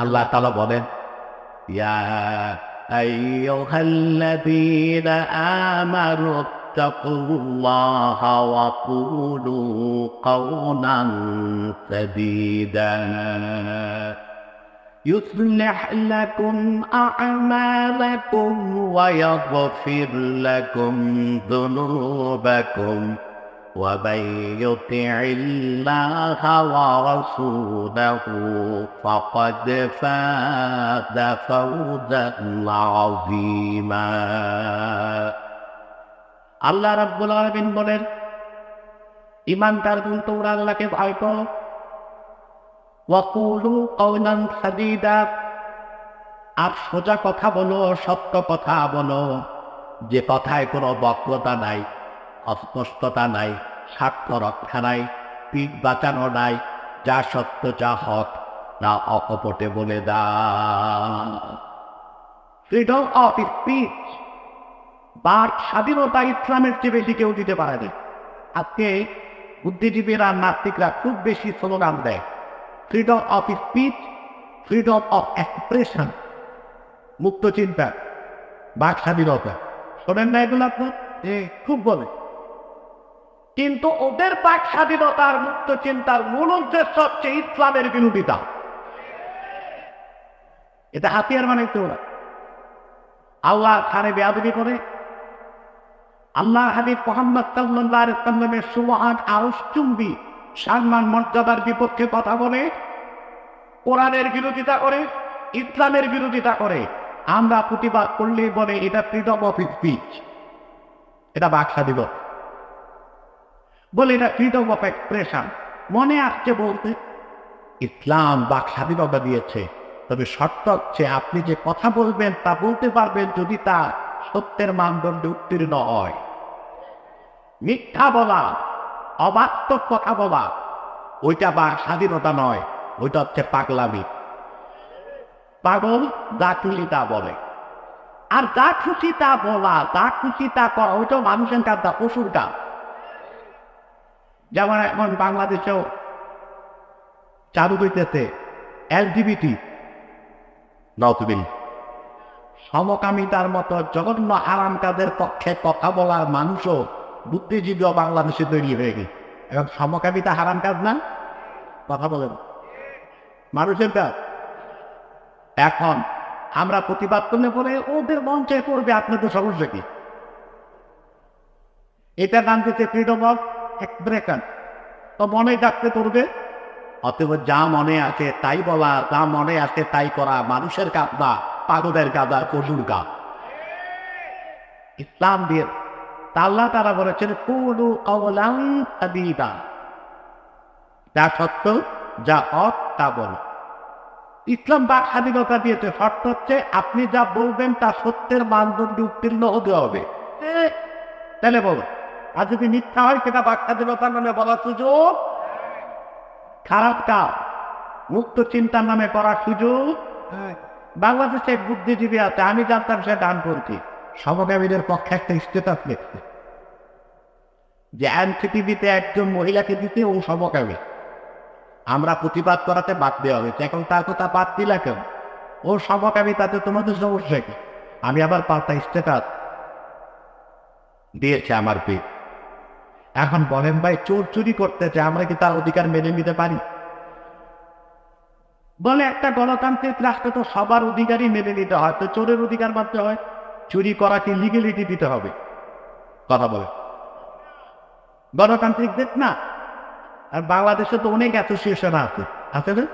আল্লাহ তালা বলেন ইয়া আইয়ুহাল্লাযীনা আমানু ইত্তাকুল্লাহা ওয়া কুলু কাওলান সাদীদা يصلح لكم أعمالكم ويغفر لكم ذنوبكم ومن يطع الله ورسوله فقد فاز فوزا عظيما আল্লাহ রাব্বুল আলামিন বলেন ইমানদার গুণ তোমরা আল্লাহকে ভয় করো ওয়াকুলু কওলান সাদীদা আর সোজা কথা বলো সত্য কথা বলো যে কথায় কোনো বক্রতা নাই অস্পষ্টতা নাই, স্বার্থ রক্ষা নাই, পিঠ বাঁচানো নাই, যা সত্য যা হক, না অকপটে বলে দা। ফ্রিডম অফ স্পিচ বাক স্বাধীনতা ইসলামের চেয়ে বেশি কেউ দিতে পারে না। আজকে বুদ্ধিজীবীরা নাস্তিকরা খুব বেশি স্লোগান দেয়। Freedom of speech freedom of expression মুক্ত চিন্তা, বাক স্বাধীনতা। শোনেন না এগুলো আপনার খুব বলে। কিন্তু ওদের বাক স্বাধীনতার মুক্ত চিন্তার মূল উদ্দেশ্য হচ্ছে ইসলামের বিরোধিতা। এটা হাতিয়ার মানে আল্লাহ খানে বেয়াদবি করে। আল্লাহ হাবিব মোহাম্মদ সাল্লামের সুমহান আরস চুম্বি মর্যাদার বিপক্ষে কথা বলে, কোরআনের বিরোধিতা করে, ইসলামের বিরোধিতা করে। আমরা প্রতিবাদ করলে বলে, এটা ফ্রিডম অফ স্পিচ এটা বাক স্বাধীনতা। বলে এটা ফ্রিডম অফ এক্সপ্রেশন মনে আসছে বলতে, ইসলাম বাক স্বাধীনতা দিয়েছে, তবে শর্ত হচ্ছে আপনি যে কথা বলবেন তা বলতে পারবেন যদি তা সত্যের মানদণ্ডে উত্তীর্ণ হয়। মিথ্যা বলা, অবাস্তব কথা বলা, ওইটা বা স্বাধীনতা নয়, ওইটা হচ্ছে পাগলামি। পাগল যা খুশি তা বলে। আর যা খুশি তা বলা, যা খুশি তা করা, ওইটাও মানুষের কাজ পশুর কাজ। যেমন এখন বাংলাদেশেও চালু হইতেছে এলজিবিটি নতুবিল সমকামিতার মতো জঘন্য আরাম কাদের পক্ষে কথা বলার মানুষও বুদ্ধিজীবীও বাংলাদেশে তৈরি হয়ে গেছে। এবং সমকামিতা হারাম কাজ না? কথা বলেন। মানুষের কাজ। এখন আমরা প্রতিবাদ করলে পরে ওদের মঞ্চে করবে আপনাদের সমস্যা কি? এটা নাম দিতে ফ্রিডম অফ এক্সপ্রেশন তো মনে ডাকতে অতএব যা মনে আছে তাই বলা যা মনে আছে তাই করা মানুষের কাজ না পাগলের কাজ আর পশুর ইসলাম দিয়ে তারা বলেছেন যা সত্য যা অত তা বল। ইসলাম বা স্বাধীনতা দিয়েছে শর্ত হচ্ছে আপনি যা বলবেন তা সত্যের মানদণ্ডে উত্তীর্ণ হতে হবে। এ, তাহলে বলো। আর যদি মিথ্যা হয় সেটা বাক স্বাধীনতার নামে বলার সুযোগ? খারাপ কাজ। মুক্ত চিন্তার নামে করার সুযোগ? বাংলাদেশে বুদ্ধিজীবী আছে আমি জানতাম সে দান করছি। সমকামীদের পক্ষে একটা স্টেটাস লিখছে। যে এনসিটিভিতে একজন মহিলাকে দিতে ও সমকামী। আমরা প্রতিবাদ করাতে বাদ দেওয়া হয়েছে। এখন তার কথা বাদ দিলা কেন? ও সমকামী তাতে তোমাদের সমস্যা কি? আমি আবার পাল্টা স্টেটাস দিয়েছে আমার পেয়ে। এখন বলেন ভাই, চোর চুরি করতে করতেছে আমরা কি তার অধিকার মেনে নিতে পারি? বলে, একটা গণতান্ত্রিক রাষ্ট্রে তো সবার অধিকারই মেনে নিতে হয়, তো চোরের অধিকার মানতে হয়, চুরি করাকে লিগেলিটি দিতে হবে। কথা বলে গণতান্ত্রিক দেশ না, আর বাংলাদেশে তো অনেক অ্যাসোসিয়েশন আছে। আছে না?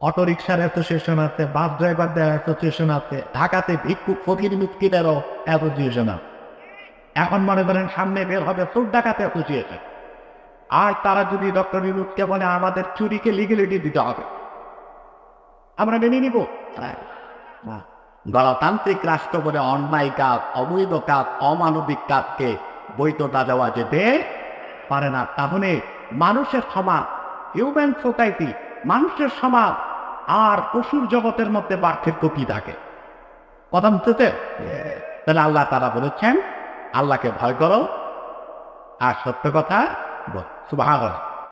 অটো রিক্সার অ্যাসোসিয়েশন আছে বাস ড্রাইভারদের অ্যাসোসিয়েশন আছে, ঢাকাতে ভিক্ষুক ফকির মুক্তিদেরও অ্যাসোসিয়েশন আছে। এখন মনে করেন সামনে বের হবে, চোর ডাকাতে অ্যাসোসিয়েশন আর তারা যদি ডক্টর বিমুখকে বলে আমাদের চুরিকে লিগেলিটি দিতে হবে, আমরা মেনে নিব। হ্যাঁ। গণতান্ত্রিক রাষ্ট্র বলে অন্যায় কাজ, অবৈধ কাজ, অমানবিক কাজকে বৈধতা দেওয়া যেতে পারে না। তাহলে মানুষের সমাজ হিউম্যান সোসাইটি মানুষের সমাজ আর পশুর জগতের মধ্যে পার্থক্য কি থাকে? কথা বুঝতেছে তাহলে আল্লাহ তারা বলেছেন আল্লাহকে ভয় করো আর সত্য কথা বল। সুবাহ